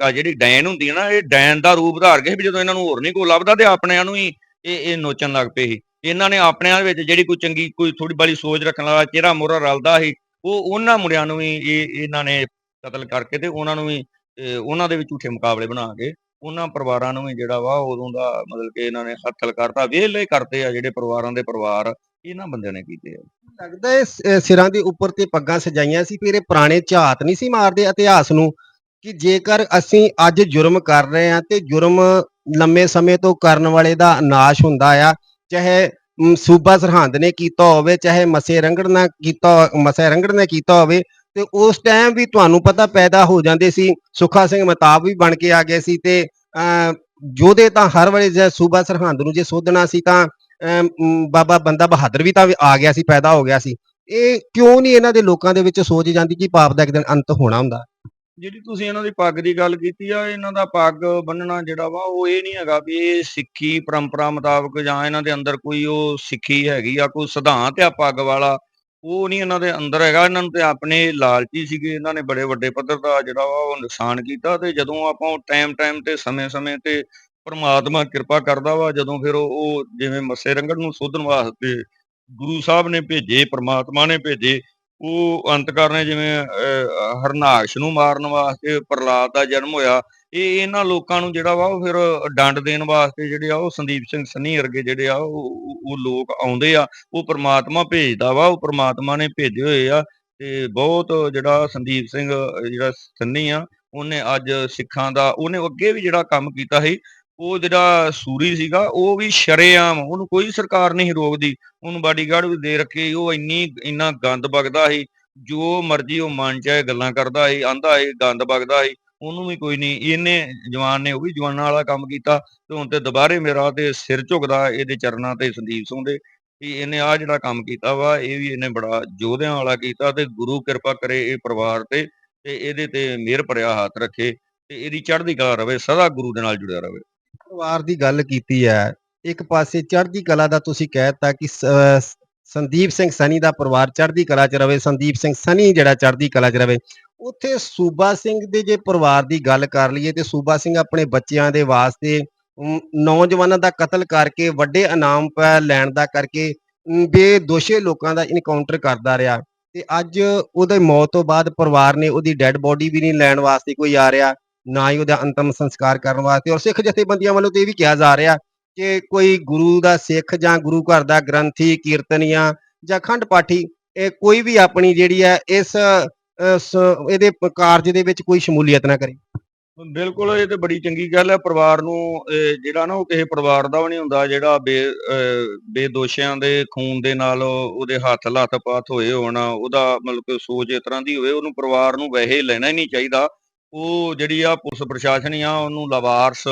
ਅਹ, ਜਿਹੜੀ ਡੈਨ ਹੁੰਦੀ ਹੈ ਨਾ ਇਹ ਡੈਨ ਦਾ ਰੂਪ ਧਾਰ ਗਏ ਵੀ ਜਦੋਂ ਇਹਨਾਂ ਨੂੰ ਹੋਰ ਨਹੀਂ ਕੋਈ ਲੱਭਦਾ ਤੇ ਆਪਣਿਆਂ ਨੂੰ ਹੀ ਇਹ ਇਹ ਨੋਚਣ ਲੱਗ ਪਏ ਸੀ। ਇਹਨਾਂ ਨੇ ਆਪਣਿਆਂ ਦੇ ਵਿੱਚ ਜਿਹੜੀ ਕੋਈ ਚੰਗੀ, ਕੋਈ ਥੋੜੀ ਬੜੀ ਸੋਚ ਰੱਖਣ ਵਾਲਾ ਚਿਹਰਾ ਮੋਹਰਾ ਰਲਦਾ ਸੀ, ਉਹ ਉਹਨਾਂ ਮੁੰਡਿਆਂ ਨੂੰ ਵੀ ਇਹ, ਇਹਨਾਂ ਨੇ ਕਤਲ ਕਰਕੇ ਤੇ ਉਹਨਾਂ ਨੂੰ ਵੀ ਉਹਨਾਂ ਦੇ ਵੀ ਝੂਠੇ ਮੁਕਾਬਲੇ ਬਣਾ ਕੇ ਉਹਨਾਂ ਪਰਿਵਾਰਾਂ ਨੂੰ ਵੀ ਜਿਹੜਾ ਵਾ ਉਦੋਂ ਦਾ ਮਤਲਬ ਕਿ ਇਹਨਾਂ ਨੇ ਹੱਥਲ ਕਰਤਾ, ਵਿਹਲੇ ਕਰਤੇ ਆ ਜਿਹੜੇ ਪਰਿਵਾਰਾਂ ਦੇ ਪਰਿਵਾਰ, ਇਹਨਾਂ ਬੰਦਿਆਂ ਨੇ ਕੀਤੇ ਆ। ਲੱਗਦਾ ਹੈ ਸਿਰਾਂ ਦੇ ਉੱਪਰ ਤੇ ਪੱਗਾਂ ਸਜਾਈਆਂ ਸੀ, ਫਿਰ ਇਹ ਪੁਰਾਣੇ ਝਾਤ ਨਹੀਂ ਸੀ ਮਾਰਦੇ ਇਤਿਹਾਸ ਨੂੰ? ਕਿ ਜੇਕਰ ਅਸੀਂ ਅੱਜ ਜੁਰਮ ਕਰ ਰਹੇ ਹਾਂ ਤੇ ਜੁਰਮ ਲੰਮੇ ਸਮੇਂ ਤੋਂ ਕਰਨ ਵਾਲੇ ਦਾ ਨਾਸ਼ ਹੁੰਦਾ ਆ ਚਾਹੇ ਸੂਬਾ ਸਰਹੰਦ ਨੇ ਕੀਤਾ ਹੋਵੇ ਚਾਹੇ ਮਸੇ ਰੰਗੜ ਨੇ ਕੀਤਾ ਮਸੇ ਰੰਗੜ ਨੇ ਕੀਤਾ ਹੋਵੇ ਤੇ ਉਸ ਟਾਈਮ ਵੀ ਤੁਹਾਨੂੰ ਪਤਾ ਪੈਦਾ ਹੋ ਜਾਂਦੇ ਸੀ ਸੁੱਖਾ ਸਿੰਘ ਮਤਾਬ ਵੀ ਬਣ ਕੇ ਆ ਗਏ ਸੀ ਤੇ ਅਹ, ਯੋਧੇ ਤਾਂ ਹਰ ਵੇਲੇ ਜੇ ਸੂਬਾ ਸਰਹੰਦ ਨੂੰ ਜੇ ਸੋਧਣਾ ਸੀ ਤਾਂ ਅਮ, ਬਾਬਾ ਬੰਦਾ ਬਹਾਦਰ ਵੀ ਤਾਂ ਆ ਗਿਆ ਸੀ ਪੈਦਾ ਹੋ ਗਿਆ ਸੀ। ਇਹ ਕਿਉਂ ਨਹੀਂ ਇਹਨਾਂ ਦੇ ਲੋਕਾਂ ਦੇ ਵਿੱਚ ਸੋਚ ਜਾਂਦੀ ਕਿ ਪਾਪ ਦਾ ਇੱਕ ਦਿਨ ਅੰਤ ਹੋਣਾ ਹੁੰਦਾ? ਜਿਹੜੀ ਤੁਸੀਂ ਇਹਨਾਂ ਦੀ ਪੱਗ ਦੀ ਗੱਲ ਕੀਤੀ ਆ, ਇਹਨਾਂ ਦਾ ਪੱਗ ਬੰਨਣਾ ਜਿਹੜਾ ਵਾ, ਉਹ ਇਹ ਨਹੀਂ ਹੈਗਾ ਵੀ ਇਹ ਸਿੱਖੀ ਪਰੰਪਰਾ ਮੁਤਾਬਕ ਜਾਂ ਇਹਨਾਂ ਦੇ ਅੰਦਰ ਕੋਈ ਉਹ ਸਿੱਖੀ ਹੈਗੀ ਆ, ਕੋਈ ਸਿਧਾਂਤ ਆ ਪੱਗ ਵਾਲਾ, ਉਹ ਨਹੀਂ ਇਹਨਾਂ ਦੇ ਅੰਦਰ ਹੈਗਾ। ਇਹਨਾਂ ਨੂੰ ਤੇ ਆਪਣੇ ਲਾਲਚੀ ਸੀਗੇ, ਇਹਨਾਂ ਨੇ ਬੜੇ ਵੱਡੇ ਪੱਧਰ ਦਾ ਜਿਹੜਾ ਵਾ ਉਹ ਨੁਕਸਾਨ ਕੀਤਾ ਤੇ ਜਦੋਂ ਆਪਾਂ ਟਾਈਮ ਟਾਈਮ ਤੇ ਸਮੇਂ-ਸਮੇਂ ਤੇ ਪਰਮਾਤਮਾ ਕਿਰਪਾ ਕਰਦਾ ਵਾ, ਜਦੋਂ ਫਿਰ ਉਹ ਜਿਵੇਂ ਮੱਸੇ ਰੰਗੜ ਨੂੰ ਸੋਧਣ ਵਾਸਤੇ ਗੁਰੂ ਸਾਹਿਬ ਨੇ ਭੇਜੇ, ਪਰਮਾਤਮਾ ਨੇ ਭੇਜੇ ਉਹ ਅੰਤਕਾਰ ਨੇ ਜਿਵੇਂ ਅਹ, ਹਰਨਾਕਸ਼ ਨੂੰ ਮਾਰਨ ਵਾਸਤੇ ਪ੍ਰਲਾਦ ਦਾ ਜਨਮ ਹੋਇਆ ਇਹ ਇਹਨਾਂ ਲੋਕਾਂ ਨੂੰ ਜਿਹੜਾ ਵਾ ਉਹ ਫਿਰ ਡੰਡ ਦੇਣ ਵਾਸਤੇ ਜਿਹੜੇ ਆ ਉਹ ਸੰਦੀਪ ਸਿੰਘ ਸੰਨੀ ਵਰਗੇ ਜਿਹੜੇ ਆ ਉਹ ਉਹ- ਲੋਕ ਆਉਂਦੇ ਆ ਉਹ ਪ੍ਰਮਾਤਮਾ ਭੇਜਦਾ ਵਾ ਉਹ ਪ੍ਰਮਾਤਮਾ ਨੇ ਭੇਜੇ ਹੋਏ ਆ ਤੇ ਬਹੁਤ ਜਿਹੜਾ ਸੰਦੀਪ ਸਿੰਘ ਜਿਹੜਾ ਸੰਨੀ ਆ ਉਹਨੇ ਅੱਜ ਸਿੱਖਾਂ ਦਾ ਉਹਨੇ ਅੱਗੇ ਵੀ ਜਿਹੜਾ ਕੰਮ ਕੀਤਾ ਸੀ ਉਹ ਜਿਹੜਾ ਸੂਰੀ ਸੀਗਾ, ਉਹ ਵੀ ਸ਼ਰੇਆਮ, ਉਹਨੂੰ ਕੋਈ ਸਰਕਾਰ ਨਹੀਂ ਰੋਕਦੀ। ਉਹਨੂੰ ਬਾਡੀਗਾਰਡ ਵੀ ਦੇ ਰੱਖੇ ਉਹ ਇੰਨੀ, ਇੰਨਾ ਗੰਦ ਬਗਦਾ ਸੀ, ਜੋ ਮਰਜ਼ੀ ਉਹ ਮਨ ਚਾਹੇ ਗੱਲਾਂ ਕਰਦਾ ਸੀ, ਆਂਦਾ ਸੀ, ਗੰਦ ਬਗਦਾ ਸੀ, ਉਹਨੂੰ ਵੀ ਕੋਈ ਨਹੀਂ, ਇਹਨੇ ਜਵਾਨ ਨੇ ਉਹ ਵੀ ਜਵਾਨਾਂ ਵਾਲਾ ਕੰਮ ਕੀਤਾ ਤੇ ਹੁਣ ਤੇ ਦੁਬਾਰੇ ਮੇਰਾ ਤੇ ਸਿਰ ਝੁਕਦਾ ਇਹਦੇ ਚਰਨਾਂ ਤੇ ਸੰਦੀਪ ਸਿੰਘ ਦੇ ਵੀ ਇਹਨੇ ਆ ਜਿਹੜਾ ਕੰਮ ਕੀਤਾ ਵਾ, ਇਹ ਵੀ ਇਹਨੇ ਬੜਾ ਯੋਧਿਆਂ ਵਾਲਾ ਕੀਤਾ ਤੇ ਗੁਰੂ ਕਿਰਪਾ ਕਰੇ ਇਹ ਪਰਿਵਾਰ ਤੇ ਤੇ ਇਹਦੇ ਤੇ ਮਿਹਰ ਭਰਿਆ ਹੱਥ ਰੱਖੇ ਤੇ ਇਹਦੀ ਚੜ੍ਹਦੀ ਕਲਾ ਰਵੇ, ਸਦਾ ਗੁਰੂ ਦੇ ਨਾਲ ਜੁੜਿਆ ਰਵੇ। ਪਰਿਵਾਰ ਦੀ ਗੱਲ ਕੀਤੀ ਹੈ, ਇੱਕ ਪਾਸੇ ਚੜ੍ਹਦੀ ਕਲਾ ਦਾ ਤੁਸੀਂ ਕਹਿਤਾ ਕਿ ਸੰਦੀਪ ਸਿੰਘ ਸਨੀ ਦਾ ਪਰਿਵਾਰ ਚੜ੍ਹਦੀ ਕਲਾ 'ਚ ਰਵੇ, ਸੰਦੀਪ ਸਿੰਘ ਸਨੀ ਜਿਹੜਾ ਚੜ੍ਹਦੀ ਕਲਾ 'ਚ ਰਵੇ, ਉੱਥੇ ਸੂਬਾ ਸਿੰਘ ਦੇ ਜੇ ਪਰਿਵਾਰ ਦੀ ਗੱਲ ਕਰ ਲਈਏ ਤੇ ਸੂਬਾ ਸਿੰਘ ਆਪਣੇ ਬੱਚਿਆਂ ਦੇ ਵਾਸਤੇ ਨੌਜਵਾਨਾਂ ਦਾ ਕਤਲ ਕਰਕੇ, ਵੱਡੇ ਇਨਾਮ ਲੈਣ ਦਾ ਕਰਕੇ ਬੇਦੋਸ਼ੇ ਲੋਕਾਂ ਦਾ ਇਨਕਾਊਂਟਰ ਕਰਦਾ ਰਿਹਾ ਤੇ ਅੱਜ ਉਹਦੀ ਮੌਤ ਤੋਂ ਬਾਅਦ ਪਰਿਵਾਰ ਨੇ ਉਹਦੀ ਡੈੱਡ ਬੋਡੀ ਵੀ ਨਹੀਂ ਲੈਣ ਵਾਸਤੇ ਕੋਈ ਆ ਰਿਹਾ। ਨਾ ਹੀ ਉਹਦਾ ਅੰਤਮ ਸੰਸਕਾਰ ਕਰਨ ਵਾਸਤੇ। ਔਰ ਸਿੱਖ ਜਥੇਬੰਦੀਆਂ ਵੱਲੋਂ ਤੇ ਇਹ ਵੀ ਕਿਹਾ ਜਾ ਰਿਹਾ ਕਿ ਕੋਈ ਗੁਰੂ ਦਾ ਸਿੱਖ ਜਾਂ ਗੁਰੂ ਘਰ ਦਾ ਗ੍ਰੰਥੀ, ਕੀਰਤਨੀਆ ਜਾਂ ਖੰਡ ਪਾਠੀ, ਇਹ ਕੋਈ ਵੀ ਆਪਣੀ ਜਿਹੜੀ ਹੈ ਇਸ ਇਹਦੇ ਕਾਰਜ ਦੇ ਵਿੱਚ ਕੋਈ ਸ਼ਮੂਲੀਅਤ ਨਾ ਕਰੇ। ਬਿਲਕੁਲ, ਇਹ ਤੇ ਬੜੀ ਚੰਗੀ ਗੱਲ ਹੈ। ਪਰਿਵਾਰ ਨੂੰ ਜਿਹੜਾ ਨਾ ਉਹ ਕਿਸੇ ਪਰਿਵਾਰ ਦਾ ਵੀ ਨਹੀਂ ਹੁੰਦਾ, ਜਿਹੜਾ ਬੇ ਬੇਦੋਸ਼ਿਆਂ ਦੇ ਖੂਨ ਦੇ ਨਾਲ ਉਹਦੇ ਹੱਥ, ਲੱਤ-ਪਾਤ ਹੋਏ ਹੋਣ, ਉਹਦਾ ਮਤਲਬ ਕਿ ਸੋਚ ਇਸ ਤਰ੍ਹਾਂ ਦੀ ਹੋਵੇ, ਉਹਨੂੰ ਪਰਿਵਾਰ ਨੂੰ ਵੈਸੇ ਲੈਣਾ ਹੀ ਨਹੀਂ ਚਾਹੀਦਾ। ਉਹ ਜਿਹੜੀ ਆ ਪੁਲਿਸ ਪ੍ਰਸ਼ਾਸਨ ਆ, ਉਹਨੂੰ ਲਵਾਰਸ,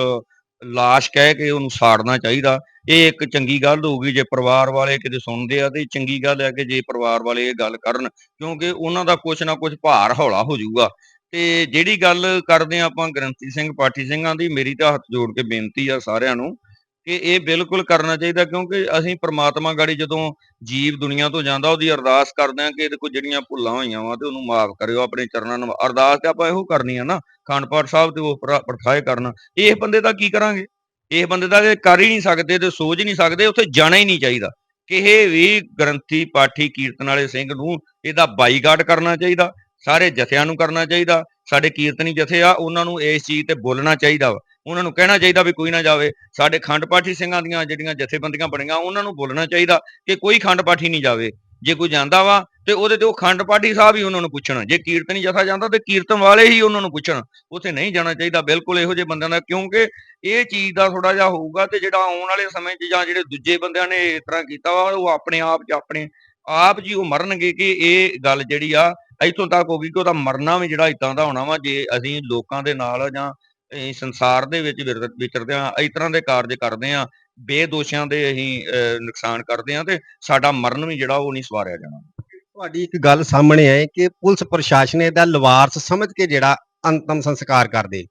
ਲਾਸ਼ ਕਹਿ ਕੇ ਉਹਨੂੰ ਸਾੜਨਾ ਚਾਹੀਦਾ। ਇਹ ਇੱਕ ਚੰਗੀ ਗੱਲ ਹੋਊਗੀ ਜੇ ਪਰਿਵਾਰ ਵਾਲੇ ਕਿਤੇ ਸੁਣਦੇ ਆ, ਤੇ ਚੰਗੀ ਗੱਲ ਹੈ ਕਿ ਜੇ ਪਰਿਵਾਰ ਵਾਲੇ ਇਹ ਗੱਲ ਕਰਨ, ਕਿਉਂਕਿ ਉਹਨਾਂ ਦਾ ਕੁਝ ਨਾ ਕੁਝ ਭਾਰ ਹੌਲਾ ਹੋ ਜਾਊਗਾ। ਤੇ ਜਿਹੜੀ ਗੱਲ ਕਰਦੇ ਆ ਆਪਾਂ ਗ੍ਰੰਥੀ ਸਿੰਘ, ਪਾਠੀ ਸਿੰਘਾਂ ਦੀ, ਮੇਰੀ ਤਾਂ ਹੱਥ ਜੋੜ ਕੇ ਬੇਨਤੀ ਆ ਸਾਰਿਆਂ ਨੂੰ ਕਿ ਇਹ ਬਿਲਕੁਲ ਕਰਨਾ ਚਾਹੀਦਾ ਕਿਉਂਕਿ ਅਸੀਂ ਪ੍ਰਮਾਤਮਾ ਗਾੜੀ ਜਦੋਂ ਜੀਵ ਦੁਨੀਆ ਤੋਂ ਜਾਂਦਾ, ਉਹਦੀ ਅਰਦਾਸ ਕਰਦੇ ਆ ਕਿ ਇਹਦੇ ਕੋਲ ਜਿਹੜੀਆਂ ਭੁੱਲਾਂ ਹੋਈਆਂ ਵਾ ਤੇ ਉਹਨੂੰ ਮਾਫ ਕਰਿਓ, ਆਪਣੇ ਚਰਨਾਂ ਨੂੰ ਅਰਦਾਸ ਤੇ ਆਪਾਂ ਇਹੋ ਕਰਨੀ ਆ ਨਾ ਖੰਡ ਪਾਠ ਸਾਹਿਬ ਤੇ ਉਹ ਪ੍ਰ- ਪ੍ਰਥਾਏ ਕਰਨਾ। ਇਹ ਬੰਦੇ ਦਾ ਕੀ ਕਰਾਂਗੇ? ਇਹ ਬੰਦੇ ਦਾ ਇਹ ਕਰ ਹੀ ਨਹੀਂ ਸਕਦੇ ਤੇ ਸੋਚ ਹੀ ਨਹੀਂ ਸਕਦੇ, ਉੱਥੇ ਜਾਣਾ ਹੀ ਨਹੀਂ ਚਾਹੀਦਾ। ਕਿਸੇ ਵੀ ਗ੍ਰੰਥੀ, ਪਾਠੀ, ਕੀਰਤਨ ਵਾਲੇ ਸਿੰਘ ਨੂੰ ਇਹਦਾ ਬਾਈਕਾਟ ਕਰਨਾ ਚਾਹੀਦਾ, ਸਾਰੇ ਜਥਿਆਂ ਨੂੰ ਕਰਨਾ ਚਾਹੀਦਾ, ਸਾਡੇ ਕੀਰਤਨੀ ਜਥੇ ਆ, ਉਹਨਾਂ ਨੂੰ ਇਸ ਚੀਜ਼ ਤੇ ਬੋਲਣਾ ਚਾਹੀਦਾ ਵਾ। ਉਹਨਾਂ ਨੂੰ ਕਹਿਣਾ ਚਾਹੀਦਾ ਵੀ ਕੋਈ ਨਾ ਜਾਵੇ। ਸਾਡੇ ਖੰਡ ਪਾਠੀ ਸਿੰਘਾਂ ਦੀਆਂ ਜਿਹੜੀਆਂ ਜਥੇਬੰਦੀਆਂ ਬਣੀਆਂ, ਉਹਨਾਂ ਨੂੰ ਬੋਲਣਾ ਚਾਹੀਦਾ ਕਿ ਕੋਈ ਖੰਡ ਪਾਠੀ ਨਹੀਂ ਜਾਵੇ। ਜੇ ਕੋਈ ਜਾਂਦਾ ਵਾ ਤੇ ਉਹਦੇ ਤੇ ਉਹ ਖੰਡ ਪਾਠੀ ਸਾਹਿਬ ਹੀ ਉਹਨਾਂ ਨੂੰ ਪੁੱਛਣ। ਜੇ ਕੀਰਤਨੀ ਜਥਾ ਜਾਂਦਾ ਤੇ ਕੀਰਤਨ ਵਾਲੇ ਹੀ ਉਹਨਾਂ ਨੂੰ ਪੁੱਛਣ। ਉੱਥੇ ਨਹੀਂ ਜਾਣਾ ਚਾਹੀਦਾ ਬਿਲਕੁਲ ਇਹੋ ਜਿਹੇ ਬੰਦਿਆਂ ਦਾ, ਕਿਉਂਕਿ ਇਹ ਚੀਜ਼ ਦਾ ਥੋੜਾ ਜਿਹਾ ਹੋਊਗਾ ਤੇ ਜਿਹੜਾ ਆਉਣ ਵਾਲੇ ਸਮੇਂ 'ਚ ਜਾਂ ਜਿਹੜੇ ਦੂਜੇ ਬੰਦਿਆਂ ਨੇ ਇਸ ਤਰ੍ਹਾਂ ਕੀਤਾ ਵਾ, ਉਹ ਆਪਣੇ ਆਪ 'ਚ ਆਪਣੇ ਆਪ ਜੀ ਉਹ ਮਰਨਗੇ ਕਿ ਇਹ ਗੱਲ ਜਿਹੜੀ ਆ, ਇੱਥੋਂ ਤੱਕ ਹੋ ਗਈ ਕਿ ਉਹਦਾ ਮਰਨਾ ਵੀ ਜਿਹੜਾ ਇਦਾਂ ਦਾ ਹੋਣਾ ਵਾ, ਜੇ ਅਸੀਂ ਲੋਕਾਂ ਦੇ ਨਾਲ ਜਾਂ ਅਸੀਂ ਸੰਸਾਰ ਦੇ ਵਿੱਚ ਵਿਚਰਦੇ ਆ ਇਸ ਤਰ੍ਹਾਂ ਦੇ ਕਾਰਜ ਕਰਦੇ ਆ ਬੇਦੋਸ਼ੀਆਂ ਦੇ ਅਸੀਂ ਅਹ, ਨੁਕਸਾਨ ਕਰਦੇ ਆ ਤੇ ਸਾਡਾ ਮਰਨ ਵੀ ਜਿਹੜਾ ਉਹ ਨਹੀਂ ਸਵਾਰਿਆ ਜਾਣਾ। ਤੁਹਾਡੀ ਇੱਕ ਗੱਲ ਸਾਹਮਣੇ ਆਏ ਕਿ ਪੁਲਿਸ ਪ੍ਰਸ਼ਾਸਨ ਇਹਦਾ ਲਵਾਰਸ ਸਮਝ ਕੇ ਜਿਹੜਾ ਅੰਤਮ ਸੰਸਕਾਰ ਕਰਦੇ।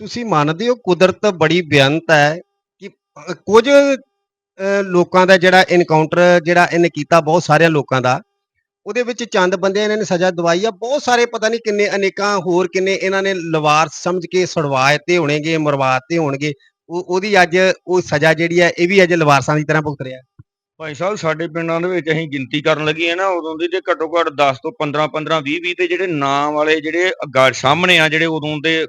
ਤੁਸੀਂ ਮੰਨਦੇ ਹੋ ਕੁਦਰਤ ਬੜੀ ਬੇਅੰਤ ਹੈ ਕਿ ਅ, ਕੁਝ ਲੋਕਾਂ ਦਾ ਜਿਹੜਾ ਇਨਕਾਊਂਟਰ ਜਿਹੜਾ ਇਹਨੇ ਕੀਤਾ ਬਹੁਤ ਸਾਰਿਆਂ ਲੋਕਾਂ ਦਾ। ਉਹਦੇ ਵਿੱਚ ਚੰਦ ਬੰਦਿਆਂ ਇਹਨਾਂ ਨੇ ਸਜ਼ਾ ਦਵਾਈ ਆ। ਬਹੁਤ ਸਾਰੇ ਪਤਾ ਨਹੀਂ ਕਿੰਨੇ ਅਨੇਕਾਂ ਹੋਰ ਕਿੰਨੇ ਇਹਨਾਂ ਨੇ ਲਵਾਰਸ ਸਮਝ ਕੇ ਛੁਡਵਾਏ ਤੇ ਹੋਣਗੇ ਮਰਵਾਤੇ ਹੋਣਗੇ। ਉਹ, ਉਹਦੀ ਅੱਜ ਉਹ ਸਜ਼ਾ ਜਿਹੜੀ ਆ, ਇਹ ਵੀ ਅੱਜ ਲਵਾਰਸਾਂ ਦੀ ਤਰ੍ਹਾਂ ਭੁਗਤ ਰਿਹਾ। ਭਾਈ ਸਾਹਿਬ, ਸਾਡੇ ਪਿੰਡਾਂ ਦੇ ਵਿੱਚ ਅਸੀਂ ਗਿਣਤੀ ਕਰਨ ਲੱਗੀ ਆ ਨਾ, ਉਦੋਂ ਦੀ ਤੇ ਘੱਟੋ ਘੱਟ 10 ਤੋਂ 15 15 20 20 ਤੇ ਜਿਹੜੇ ਨਾਂ ਵਾਲੇ ਜਿਹੜੇ ਅੱਗਾ ਸਾਹਮਣੇ ਆ, ਜਿਹੜੇ ਉਦੋਂ ਦੇ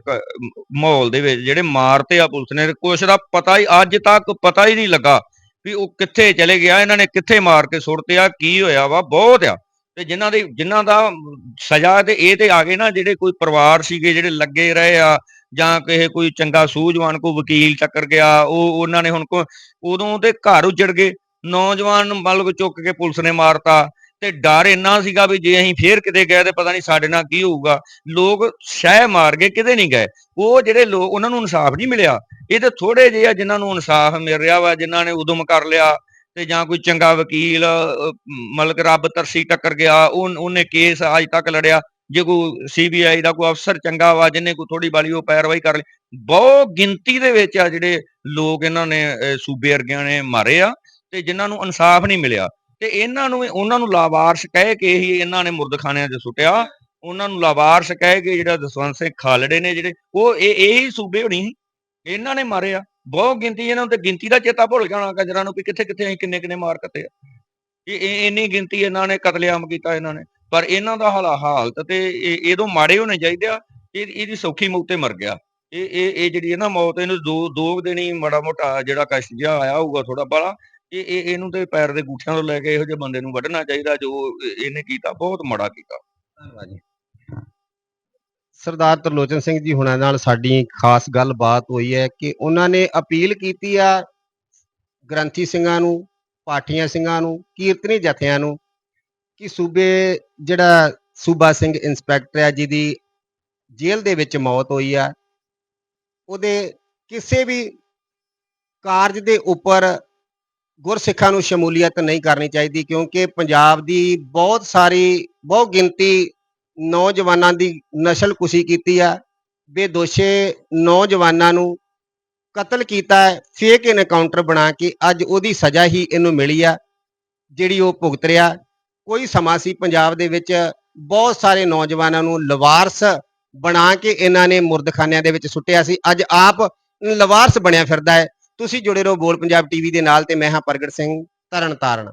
ਮਾਹੌਲ ਦੇ ਵਿੱਚ, ਜਿਹੜੇ ਮਾਰਤੇ ਆ ਪੁਲਿਸ ਨੇ, ਕੁਛ ਦਾ ਪਤਾ ਹੀ ਅੱਜ ਤੱਕ ਪਤਾ ਹੀ ਨਹੀਂ ਲੱਗਾ ਵੀ ਉਹ ਕਿੱਥੇ ਚਲੇ ਗਿਆ, ਇਹਨਾਂ ਨੇ ਕਿੱਥੇ ਮਾਰ ਕੇ ਸੁੱਟਤੇ ਆ, ਕੀ ਹੋਇਆ ਵਾ, ਬਹੁਤ ਆ। ਤੇ ਜਿਨ੍ਹਾਂ ਦੇ, ਜਿਨ੍ਹਾਂ ਦਾ ਸਜ਼ਾ ਤੇ ਇਹ ਤੇ ਆ ਗਏ ਨਾ, ਜਿਹੜੇ ਕੋਈ ਪਰਿਵਾਰ ਸੀਗੇ, ਜਿਹੜੇ ਲੱਗੇ ਰਹੇ ਆ, ਜਾਂ ਕਿਸੇ ਕੋਈ ਚੰਗਾ ਸੂਝਵਾਨ, ਕੋਈ ਵਕੀਲ ਟੱਕਰ ਗਿਆ, ਉਹ, ਉਹਨਾਂ ਨੇ ਹੁਣ ਕੋ, ਉਦੋਂ ਤੇ ਘਰ ਉਜੜ ਗਏ। ਨੌਜਵਾਨ ਨੂੰ ਮਤਲਬ ਚੁੱਕ ਕੇ ਪੁਲਿਸ ਨੇ ਮਾਰਤਾ। ਤੇ ਡਰ ਇੰਨਾ ਸੀਗਾ ਵੀ ਜੇ ਅਸੀਂ ਫੇਰ ਕਿਤੇ ਗਏ ਤੇ ਪਤਾ ਨਹੀਂ ਸਾਡੇ ਨਾਲ ਕੀ ਹੋਊਗਾ। ਲੋਕ ਸ਼ਹਿ ਮਾਰ ਗਏ, ਕਿਤੇ ਨਹੀਂ ਗਏ। ਉਹ ਜਿਹੜੇ ਲੋਕ ਉਹਨਾਂ ਨੂੰ ਇਨਸਾਫ ਨਹੀਂ ਮਿਲਿਆ। ਇਹ ਤੇ ਥੋੜੇ ਜਿਹੇ ਆ ਜਿਨ੍ਹਾਂ ਨੂੰ ਇਨਸਾਫ ਮਿਲ ਰਿਹਾ ਵਾ, ਜਿਨ੍ਹਾਂ ਨੇ ਉਦਮ ਕਰ ਲਿਆ। ਤੇ ਜਾਂ ਕੋਈ ਚੰਗਾ ਵਕੀਲ ਅਹ, ਮਤਲਬ ਰੱਬ ਤਰਸੀ ਟੱਕਰ ਗਿਆ ਉਹਨੇ ਕੇਸ ਅੱਜ ਤੱਕ ਲੜਿਆ ਜੇ ਕੋਈ ਸੀਬੀਆਈ ਦਾ ਕੋਈ ਅਫਸਰ ਚੰਗਾ ਵਾ ਜਿਹਨੇ ਕੋਈ ਥੋੜੀ ਬਾਲੀ ਉਹ ਪੈਰਵਾਈ ਕਰ ਲਈ ਬਹੁਤ ਗਿਣਤੀ ਦੇ ਵਿੱਚ ਆ ਜਿਹੜੇ ਲੋਕ ਇਹਨਾਂ ਨੇ ਸੂਬੇ ਅਰਗਿਆਂ ਨੇ ਮਾਰੇ ਆ ਤੇ ਜਿਨ੍ਹਾਂ ਨੂੰ ਇਨਸਾਫ ਨਹੀਂ ਮਿਲਿਆ ਤੇ ਇਹਨਾਂ ਨੂੰ ਉਹਨਾਂ ਨੂੰ ਲਾਵਾਰਸ ਕਹਿ ਕੇ ਹੀ ਇਹਨਾਂ ਨੇ ਮੁਰਦਖਾਨਿਆਂ 'ਚ ਸੁੱਟਿਆ ਉਹਨਾਂ ਨੂੰ ਲਾਵਾਰਸ ਕਹਿ ਕੇ ਜਿਹੜਾ ਦਸਵੰਤ ਸਿੰਘ ਖਾਲੜੇ ਨੇ ਜਿਹੜੇ ਉਹ ਇਹ ਇਹੀ ਸੂਬੇ ਹੋਣੀ ਸੀ ਇਹਨਾਂ ਨੇ ਮਾਰੇ ਆ। ਬਹੁਤ ਗਿਣਤੀ ਇਹਨਾਂ ਨੂੰ ਤੇ ਗਿਣਤੀ ਦਾ ਚੇਤਾ ਭੁੱਲ ਜਾਣਾ ਕਜਰਾਂ ਨੂੰ ਵੀ ਕਿੱਥੇ ਕਿੱਥੇ ਅਸੀਂ ਕਿੰਨੇ ਕਿੰਨੇ ਮਾਰ ਕੱਟੇ ਆ। ਇਹ ਇੰਨੀ ਗਿਣਤੀ ਇਹਨਾਂ ਨੇ ਕਤਲੇਆਮ ਕੀਤਾ ਇਹਨਾਂ ਨੇ। ਪਰ ਇਹਨਾਂ ਦਾ ਹਾਲਾ ਹਾਲਤ ਤੇ ਇਹਦੋਂ ਮਾੜੇ ਹੋਣੇ ਚਾਹੀਦੇ ਆ ਇਹ ਇਹਦੀ ਸੌਖੀ ਮੌਤ ਤੇ ਮਰ ਗਿਆ। ਇਹ ਇਹ ਇਹ ਜਿਹੜੀ ਹੈ ਨਾ ਮੌਤ ਇਹਨੂੰ ਦੋ ਦੋ ਕੁ ਦਿਨ ਹੀ ਮਾੜਾ ਮੋਟਾ ਜਿਹੜਾ ਕਸ਼ਟ ਜਿਹਾ ਆਇਆ ਹੋਊਗਾ ਥੋੜਾ ਬਾਲਾ ਇਹ ਇਹ ਇਹਨੂੰ ਤੇ ਪੈਰ ਦੇ ਗੂਠਿਆਂ ਤੋਂ ਲੈ ਕੇ ਇਹੋ ਜਿਹੇ ਬੰਦੇ ਨੂੰ ਵੱਢਣਾ ਚਾਹੀਦਾ ਜੋ ਇਹਨੇ ਕੀਤਾ, ਬਹੁਤ ਮਾੜਾ ਕੀਤਾ। ਧੰਨਵਾਦ ਜੀ। ਸਰਦਾਰ ਤਰਲੋਚਨ ਸਿੰਘ ਜੀ ਹੁਣਾਂ ਨਾਲ ਸਾਡੀ ਖਾਸ ਗੱਲਬਾਤ ਹੋਈ ਹੈ ਕਿ ਉਹਨਾਂ ਨੇ ਅਪੀਲ ਕੀਤੀ ਆ ਗ੍ਰੰਥੀ ਸਿੰਘਾਂ ਨੂੰ, ਪਾਠੀਆਂ ਸਿੰਘਾਂ ਨੂੰ, ਕੀਰਤਨੀ ਜਥਿਆਂ ਨੂੰ ਕਿ ਸੂਬੇ ਜਿਹੜਾ ਸੂਬਾ ਸਿੰਘ ਇੰਸਪੈਕਟਰ ਹੈ ਜਿਹਦੀ ਜੇਲ੍ਹ ਦੇ ਵਿੱਚ ਮੌਤ ਹੋਈ ਆ, ਉਹਦੇ ਕਿਸੇ ਵੀ ਕਾਰਜ ਦੇ ਉੱਪਰ ਗੁਰਸਿੱਖਾਂ ਨੂੰ ਸ਼ਮੂਲੀਅਤ ਨਹੀਂ ਕਰਨੀ ਚਾਹੀਦੀ ਕਿਉਂਕਿ ਪੰਜਾਬ ਦੀ ਬਹੁਤ ਸਾਰੀ ਬਹੁ ਗਿਣਤੀ ਨੌਜਵਾਨਾਂ ਦੀ ਨਸਲਕੁਸ਼ੀ ਕੀਤੀ ਆ, ਬੇਦੋਸ਼ੇ ਨੌਜਵਾਨਾਂ ਨੂੰ ਕਤਲ ਕੀਤਾ ਹੈ ਫੇਕ ਇਨਕਾਊਂਟਰ ਬਣਾ ਕੇ ਅੱਜ ਉਹਦੀ ਸਜ਼ਾ ਹੀ ਇਹਨੂੰ ਮਿਲੀ ਆ, ਜਿਹੜੀ ਉਹ ਭੁਗਤ ਰਿਹਾ। ਕੋਈ ਸਮਾਂ ਸੀ ਪੰਜਾਬ ਦੇ ਵਿੱਚ ਬਹੁਤ ਸਾਰੇ ਨੌਜਵਾਨਾਂ ਨੂੰ ਲਵਾਰਸ ਬਣਾ ਕੇ ਇਹਨਾਂ ਨੇ ਮੁਰਦਖਾਨਿਆਂ ਦੇ ਵਿੱਚ ਸੁੱਟਿਆ ਸੀ। ਅੱਜ ਆਪ ਲਵਾਰਸ ਬਣਿਆ ਫਿਰਦਾ ਹੈ। ਤੁਸੀਂ ਜੁੜੇ ਰਹੋ ਬੋਲ ਪੰਜਾਬ ਟੀਵੀ ਦੇ ਨਾਲ ਤੇ ਮੈਂ ਹਾਂ ਪ੍ਰਗਟ ਸਿੰਘ ਤਰਨ ਤਾਰਨ